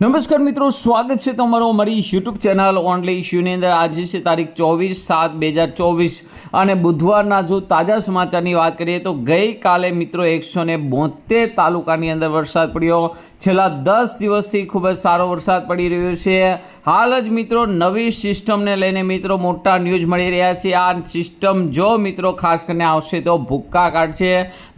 નમસ્કાર મિત્રો, સ્વાગત છે તમારો અમારી યુટ્યુબ ચેનલ ઓનલી ઇશ્યુની અંદર. આજે છે તારીખ ચોવીસ સાત બે હજાર ચોવીસ અને બુધવારના જો તાજા સમાચારની વાત કરીએ તો ગઈકાલે મિત્રો એકસો ને બોતેર તાલુકાની અંદર વરસાદ પડ્યો. છેલ્લા દસ દિવસથી ખૂબ જ સારો વરસાદ પડી રહ્યો છે. હાલ જ મિત્રો નવી સિસ્ટમને લઈને મિત્રો મોટા ન્યૂઝ મળી રહ્યા છે. આ સિસ્ટમ જો મિત્રો ખાસ કરીને આવશે તો ભૂક્કા કાઢશે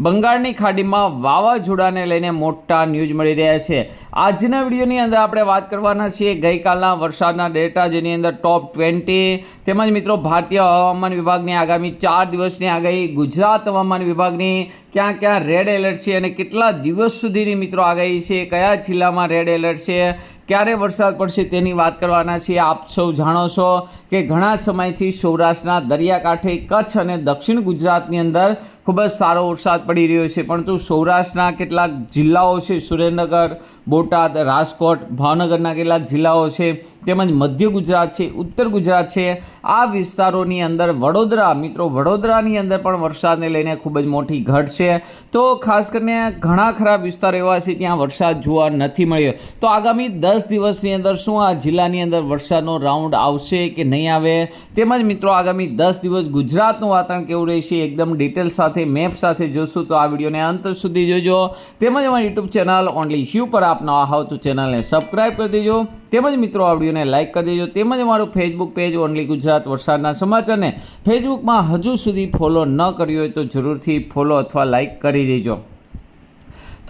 બંગાળની ખાડીમાં વાવાઝોડાને લઈને મોટા ન્યૂઝ મળી રહ્યા છે. આજના વિડીયોની અંદર આપણે વાત કરવાના છીએ ગઈકાલના વરસાદના ડેટા જેની અંદર ટોપ ટ્વેન્ટી તેમજ મિત્રો, ભારતીય હવામાન વિભાગની આગામી ચાર દિવસની આગાહી ગુજરાત હવામાન વિભાગની. ક્યાં ક્યાં રેડ એલર્ટ છે અને કેટલા દિવસ સુધીની મિત્રો આગાહી છે? કયા જિલ્લામાં રેડ એલર્ટ છે? ક્યારે વરસાદ પડશે તેની વાત કરવાના છીએ. આપ સૌ જાણો છો કે ઘણા સમયથી સૌરાષ્ટ્રના દરિયાકાંઠે કચ્છ અને દક્ષિણ ગુજરાતની અંદર ખૂબ જ સારો વરસાદ પડી રહ્યો છે, પરંતુ સૌરાષ્ટ્રના કેટલાક જિલ્લાઓ છે, સુરેન્દ્રનગર, બોટાદ, રાજકોટ, ભાવનગરના કેટલાક જિલ્લાઓ છે, તેમજ મધ્ય ગુજરાત છે, ઉત્તર ગુજરાત છે, આ વિસ્તારોની અંદર વડોદરા, મિત્રો, વડોદરાની અંદર પણ વરસાદને લઈને ખૂબ જ મોટી ઘટ છે. તો ખાસ કરીને ઘણા ખરા વિસ્તારો એવા છે ત્યાં વરસાદ જોવા નથી મળ્યો. તો આગામી દસ દિવસની અંદર શું આ જિલ્લાની અંદર વરસાદનો રાઉન્ડ આવશે કે નહીં આવે? તેમજ મિત્રો, આગામી દસ દિવસ ગુજરાતનું વાતાવરણ કેવું રહેશે? એકદમ ડિટેલ સાથે મેપ સાથે જોશું તો આ વિડીયોને અંત સુધી જોજો. તેમજ અમારી યુટ્યુબ ચેનલ ઓનલી શ્યુ પર આપનો તો ચેનલને સબસ્ક્રાઈબ કરી દેજો. તેમજ મિત્રો, આ વિડીયોને લાઇક કરી દેજો. તેમજ અમારું ફેસબુક પેજ ઓનલી ગુજરાત વરસાદના સમાચારને ફેસબુકમાં હજુ સુધી ફોલો ન કર્યો હોય તો જરૂરથી ફોલો અથવા લાઇક કરી દેજો.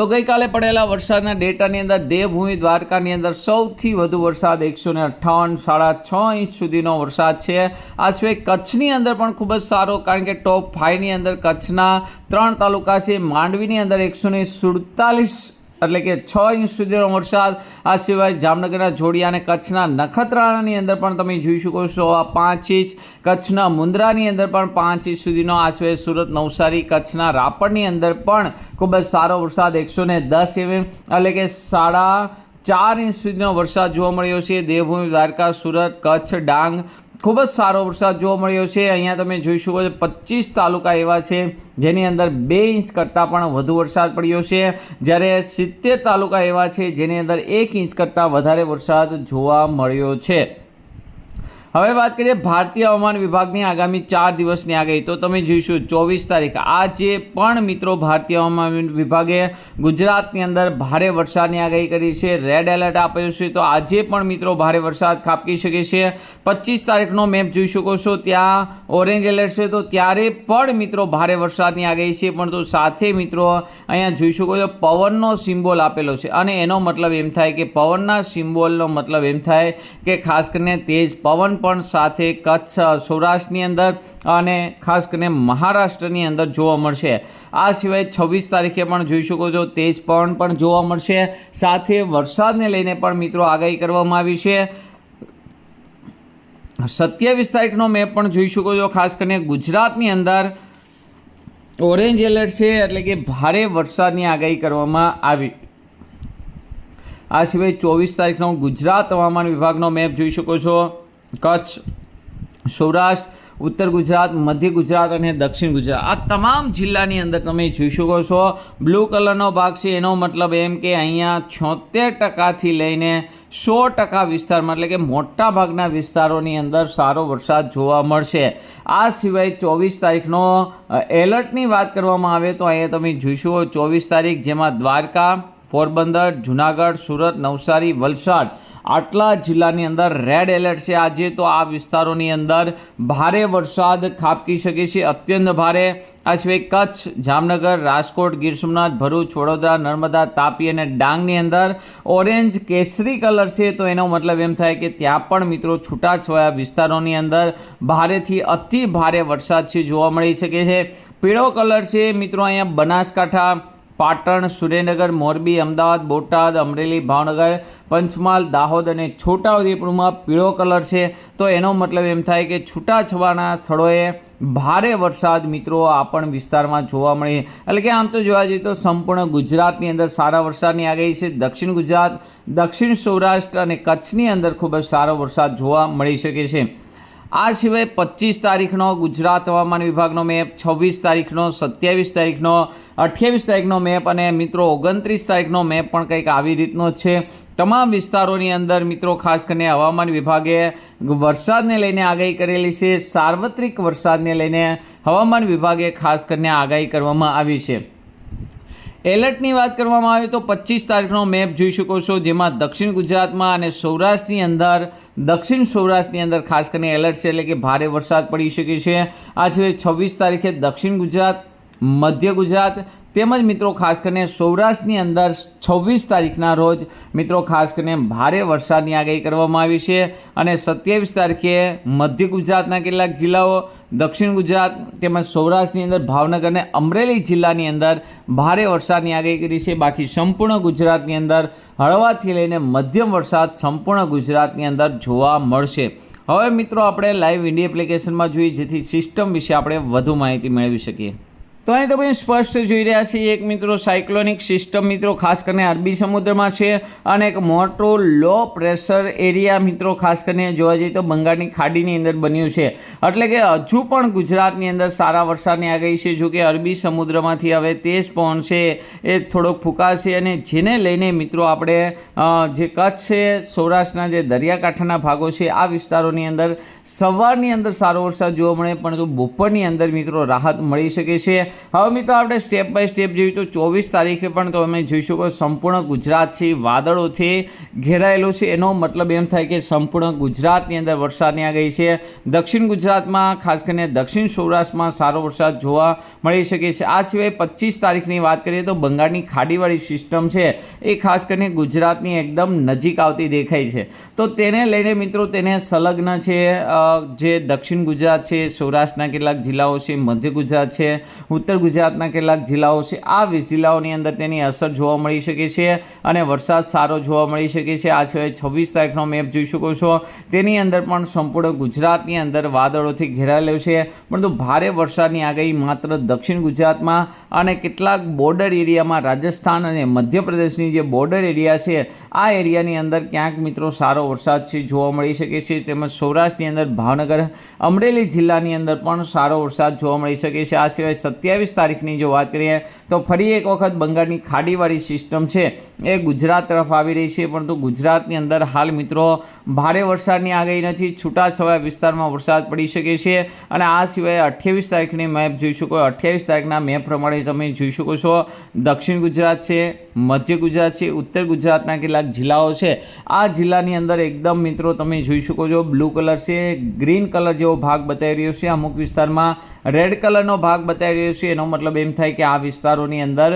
તો ગઈકાલે પડેલા વરસાદના ડેટાની અંદર દેવભૂમિ દ્વારકાની અંદર સૌથી વધુ વરસાદ એકસો ને અઠ્ઠાવન, સાડા છ ઇંચ સુધીનો વરસાદ છે. આ સિવાય કચ્છની અંદર પણ ખૂબ જ સારો, કારણ કે ટોપ ફાઇવની અંદર કચ્છના ત્રણ તાલુકા છે. માંડવીની અંદર એકસો ને સુડતાલીસ એટલે કે છ ઇંચ સુધીનો વરસાદ, આ સિવાય જામનગરના જોડિયા અને કચ્છના નખત્રાણાની અંદર પણ તમે જોઈ શકો છો, આ પાંચ ઇંચ કચ્છના મુન્દ્રાની અંદર પણ પાંચ ઇંચ સુધીનો આ સિવાય સુરત, નવસારી, કચ્છના રાપરની અંદર પણ ખૂબ જ સારો વરસાદ, એકસો ને દસ એમએમ એટલે કે સાડા ચાર ઇંચ સુધીનો વરસાદ જોવા મળ્યો છે. દેવભૂમિ દ્વારકા, સુરત, કચ્છ, ડાંગ ખૂબ જ સારો વરસાદ જોવા મળ્યો છે. અહીંયા તમે જોઈ શકો છો પચીસ તાલુકા એવા છે જેની અંદર બે ઇંચ કરતાં પણ વધુ વરસાદ પડ્યો છે. જ્યારે સિત્તેર તાલુકા એવા છે જેની અંદર એક ઇંચ કરતાં વધારે વરસાદ જોવા મળ્યો છે. હવે વાત કરીએ ભારતીય હવામાન વિભાગની આગામી ચાર દિવસની આગાહી. તો તમે જોઈશું, ચોવીસ તારીખ. આજે પણ મિત્રો ભારતીય હવામાન વિભાગે ગુજરાતની અંદર ભારે વરસાદની આગાહી કરી છે. રેડ એલર્ટ આપ્યું છે. તો આજે પણ મિત્રો ભારે વરસાદ ખાબકી શકે છે. પચીસ તારીખનો મેપ જોઈ શકો છો. ત્યાં ઓરેન્જ એલર્ટ છે. તો ત્યારે પણ મિત્રો ભારે વરસાદની આગાહી છે. પણ તો સાથે મિત્રો અહીંયા જોઈ શકો છો, પવનનો સિમ્બોલ આપેલો છે. અને એનો મતલબ એમ થાય કે પવનના સિમ્બોલનો મતલબ એમ થાય કે ખાસ કરીને તેજ પવન પણ સાથે કચ્છ, સૌરાષ્ટ્રની અંદર અને ખાસ કરીને મહારાષ્ટ્રની અંદર જોવા મળશે. આ સિવાય છવ્વીસ તારીખે પણ જોઈ શકો છો, તેજ પવન પણ જોવા મળશે. સાથે વરસાદને લઈને પણ મિત્રો આગાહી કરવામાં આવી છે. સત્યાવીસ તારીખનો મેપ પણ જોઈ શકો છો, ખાસ કરીને ગુજરાતની અંદર. ઓરેન્જ એલર્ટ છે, એટલે કે ભારે વરસાદની આગાહી કરવામાં આવી. આ સિવાય ચોવીસ તારીખનો ગુજરાત હવામાન વિભાગનો મેપ જોઈ શકો છો. કચ્છ, સૌરાષ્ટ્ર, ઉત્તર ગુજરાત, મધ્ય ગુજરાત અને દક્ષિણ ગુજરાત. આ તમામ જિલ્લાની અંદર તમે જોઈ શકો છો, બ્લુ કલરનો ભાગ છે. એનો મતલબ એમ કે અહીંયા છોતેર ટકાથી લઈને સો ટકા વિસ્તારમાં, એટલે કે મોટા ભાગના વિસ્તારોની અંદર સારો વરસાદ જોવા મળશે. આ સિવાય ચોવીસ તારીખનો એલર્ટની વાત કરવામાં આવે તો અહીંયા તમે જોઈશો ચોવીસ તારીખ જેમાં દ્વારકા પોરબંદર, જુનાગઢ, સુરત, નવસારી, વલસાડ આટલા જિલ્લાની અંદર રેડ એલર્ટ છે આજે. તો આ વિસ્તારોની અંદર ભારે વરસાદ ખાબકી શકે છે. અત્યંત ભારે. આ સિવાય કચ્છ, જામનગર, રાજકોટ, ગીર સોમનાથ, ભરૂચ, વડોદરા, નર્મદા, તાપી અને ડાંગની અંદર ઓરેન્જ કેસરી કલર છે. તો એનો મતલબ એમ થાય કે ત્યાં પણ મિત્રો છૂટાછવાયા વિસ્તારોની અંદર ભારેથી અતિ ભારે વરસાદ છે જોવા મળી શકે છે. પીળો કલર છે મિત્રો અહીંયા બનાસકાંઠા પાટણ સુરેન્દ્રનગર મોરબી, અમદાવાદ, બોટાદ, અમરેલી, ભાવનગર, પંચમહાલ, દાહોદ અને છોટાઉદેપુરમાં પીળો કલર છે. તો એનો મતલબ એમ થાય કે છૂટાછવાના સ્થળોએ ભારે વરસાદ મિત્રો આ પણ વિસ્તારમાં જોવા મળે એટલે કે આમ તો જોવા જઈએ તો સંપૂર્ણ ગુજરાતની અંદર સારા વરસાદની આગાહી છે. દક્ષિણ ગુજરાત, દક્ષિણ સૌરાષ્ટ્ર અને કચ્છની અંદર ખૂબ જ સારો વરસાદ જોવા મળી શકે છે. આ સિવાય પચીસ તારીખનો ગુજરાત હવામાન વિભાગનો મેપ, છવ્વીસ તારીખનો સત્યાવીસ તારીખનો, અઠ્યાવીસ તારીખનો મેપ અને મિત્રો ઓગણત્રીસ તારીખનો મેપ પણ કંઈક આવી રીતનો છે. તમામ વિસ્તારોની અંદર મિત્રો ખાસ કરીને હવામાન વિભાગે વરસાદને લઈને આગાહી કરેલી છે. સાર્વત્રિક વરસાદને લઈને હવામાન વિભાગે ખાસ કરીને આગાહી કરવામાં આવી છે. એલર્ટની વાત કરવામાં આવે તો પચીસ તારીખનો મેપ જોઈ શકો છો, જેમાં દક્ષિણ ગુજરાતમાં અને સૌરાષ્ટ્રની અંદર, દક્ષિણ સૌરાષ્ટ્રની અંદર ખાસ કરીને એલર્ટ છે એટલે કે ભારે વરસાદ પડી શકે છે. આ સિવાય છવ્વીસ તારીખે દક્ષિણ ગુજરાત, મધ્ય ગુજરાત તેમજ મિત્રો ખાસ કરીને સૌરાષ્ટ્રની અંદર છવ્વીસ તારીખના રોજ મિત્રો ખાસ કરીને ભારે વરસાદની આગાહી કરવામાં આવી છે અને સત્યાવીસ તારીખે મધ્ય ગુજરાતના કેટલાક જિલ્લાઓ, દક્ષિણ ગુજરાત તેમજ સૌરાષ્ટ્રની અંદર ભાવનગર અને અમરેલી જિલ્લાની અંદર ભારે વરસાદની આગાહી કરી છે. બાકી સંપૂર્ણ ગુજરાતની અંદર હળવાથી લઈને મધ્યમ વરસાદ સંપૂર્ણ ગુજરાતની અંદર જોવા મળશે. હવે મિત્રો આપણે લાઈવ ઇન્ડિયા એપ્લિકેશનમાં જોઈએ, જેથી સિસ્ટમ વિશે આપણે વધુ માહિતી મેળવી શકીએ. તો અહીં તમે સ્પષ્ટ જોઈ રહ્યા છીએ. એક મિત્રો સાયક્લોનિક સિસ્ટમ મિત્રો, ખાસ કરીને અરબી સમુદ્રમાં છે અને એક મોટો લો પ્રેશર એરિયા મિત્રો, ખાસ કરીને જોવા જઈએ તો બંગાળની ખાડીની અંદર બન્યું છે. એટલે કે હજુ પણ ગુજરાતની અંદર સારા વરસાદની આગાહી છે. જો કે અરબી સમુદ્રમાંથી હવે તેજ પવન છે એ થોડોક ફૂંકાશે અને જેને લઈને મિત્રો આપણે જે કચ્છ છે, સૌરાષ્ટ્રના જે દરિયાકાંઠાના ભાગો છે, આ વિસ્તારોની અંદર સવારની અંદર સારો વરસાદ જોવા મળે, પરંતુ બપોરની અંદર મિત્રો રાહત મળી શકે છે. હવે મિત્રો આપણે સ્ટેપ બાય સ્ટેપ જોઈએ તો ચોવીસ તારીખે પણ તમે જોઈ શકો સંપૂર્ણ ગુજરાત છે, વાદળોથી ઘેરાયેલું છે. એનો મતલબ એમ થાય કે સંપૂર્ણ ગુજરાતની અંદર વરસાદની આગાહી છે. દક્ષિણ ગુજરાતમાં, ખાસ કરીને દક્ષિણ સૌરાષ્ટ્રમાં સારો વરસાદ જોવા મળી શકે છે. આ સિવાય પચીસ તારીખની વાત કરીએ તો બંગાળની ખાડીવાળી સિસ્ટમ છે. એ ખાસ કરીને ગુજરાતની એકદમ નજીક આવતી દેખાય છે. તો તેને લઈને મિત્રો તેને સંલગ્ન છે જે દક્ષિણ ગુજરાત છે, સૌરાષ્ટ્રના કેટલાક જિલ્લાઓ છે, મધ્ય ગુજરાત છે ઉત્તર ગુજરાતના કેટલાક જિલ્લાઓ છે, આ જિલ્લાઓની અંદર તેની અસર જોવા મળી શકે છે અને વરસાદ સારો જોવા મળી શકે છે. આ સિવાય છવ્વીસ તારીખનો મેપ જોઈ શકો છો. તેની અંદર પણ સંપૂર્ણ ગુજરાતની અંદર વાદળોથી ઘેરાયેલો છે, પરંતુ ભારે વરસાદની આગાહી માત્ર દક્ષિણ ગુજરાતમાં અને કેટલાક બોર્ડર એરિયામાં રાજસ્થાન અને મધ્યપ્રદેશની જે બોર્ડર એરિયા છે, આ એરિયાની અંદર ક્યાંક મિત્રો સારો વરસાદ છે જોવા મળી શકે છે. તેમજ સૌરાષ્ટ્રની અંદર ભાવનગર, અમરેલી જિલ્લાની અંદર પણ સારો વરસાદ જોવા મળી શકે છે. આ સિવાય સત્યાવીસ તારીખની જો વાત કરીએ તો ફરી એક વખત બંગાળની ખાડીવાળી સિસ્ટમ છે. એ ગુજરાત તરફ આવી રહી છે, પરંતુ ગુજરાતની અંદર હાલ મિત્રો ભારે વરસાદની આગાહી નથી. છૂટાછવાયા વિસ્તારમાં વરસાદ પડી શકે છે અને આ સિવાય અઠ્યાવીસ તારીખની મેપ જોઈ શકો અઠ્યાવીસ તારીખના મેપ પ્રમાણે તમે જોઈ શકો છો. દક્ષિણ ગુજરાત છે, મધ્ય ગુજરાત છે, ઉત્તર ગુજરાતના કેટલાક જિલ્લાઓ છે. આ જિલ્લાની અંદર એકદમ મિત્રો તમે જોઈ શકો છો, બ્લુ કલર છે, ગ્રીન કલર જેવો ભાગ બતાવી રહ્યો છે. અમુક વિસ્તારમાં રેડ કલરનો ભાગ બતાવી રહ્યો છે. એનો મતલબ એમ થાય કે આ વિસ્તારોની અંદર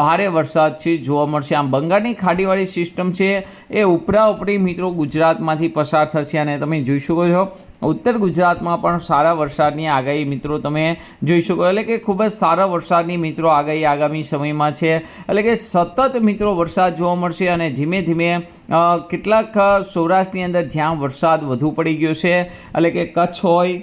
ભારે વરસાદ છે. જોવા મળશે આમ બંગાળની ખાડીવાળી સિસ્ટમ છે એ ઉપરા ઉપરી મિત્રો ગુજરાતમાંથી પસાર થશે અને તમે જોઈ શકો છો. ઉત્તર ગુજરાતમાં પણ સારા વરસાદની આગાહી મિત્રો તમે જોઈ શકો. એટલે કે ખૂબ જ સારા વરસાદની મિત્રો આગાહી આગામી સમયમાં છે. એટલે કે સતત મિત્રો વરસાદ જોવા મળશે અને ધીમે ધીમે કેટલાક સૌરાષ્ટ્રની અંદર જ્યાં વરસાદ વધુ પડી ગયો છે, એટલે કે કચ્છ હોય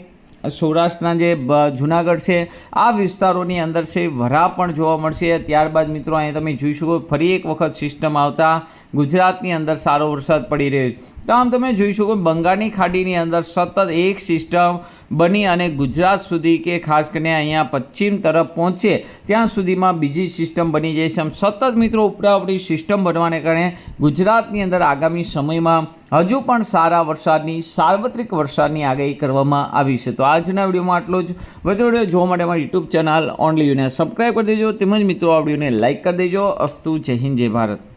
સૌરાષ્ટ્રના જે જુનાગઢ છે, આ વિસ્તારોની અંદર છે વરા પણ જોવા મળશે. ત્યારબાદ મિત્રો, અહીંયા તમે જોઈ શકો, ફરી એક વખત સિસ્ટમ આવતા ગુજરાતની અંદર સારો વરસાદ પડી રહ્યો છે. તો આમ તમે જોઈ શકો બંગાળની ખાડીની અંદર સતત એક સિસ્ટમ બની અને ગુજરાત સુધી કે ખાસ કરીને અહીંયા પશ્ચિમ તરફ પહોંચે, ત્યાં સુધીમાં બીજી સિસ્ટમ બની જાય છે. આમ સતત મિત્રો ઉપરાઉપરી સિસ્ટમ બનવાને કારણે ગુજરાતની અંદર આગામી સમયમાં હજુ પણ સારા વરસાદની, સાર્વત્રિક વરસાદની આગાહી કરવામાં આવી છે. તો આજના વિડીયોમાં આટલો જ. વધુ વીડિયો જોવા માટે અમારી યુટ્યુબ ચેનલ ઓનલી યુને સબસ્ક્રાઈબ કરી દેજો. તેમજ મિત્રો આ વિડીયોને લાઇક કરી દેજો. અસ્તુ. જય હિન્દ, જય ભારત.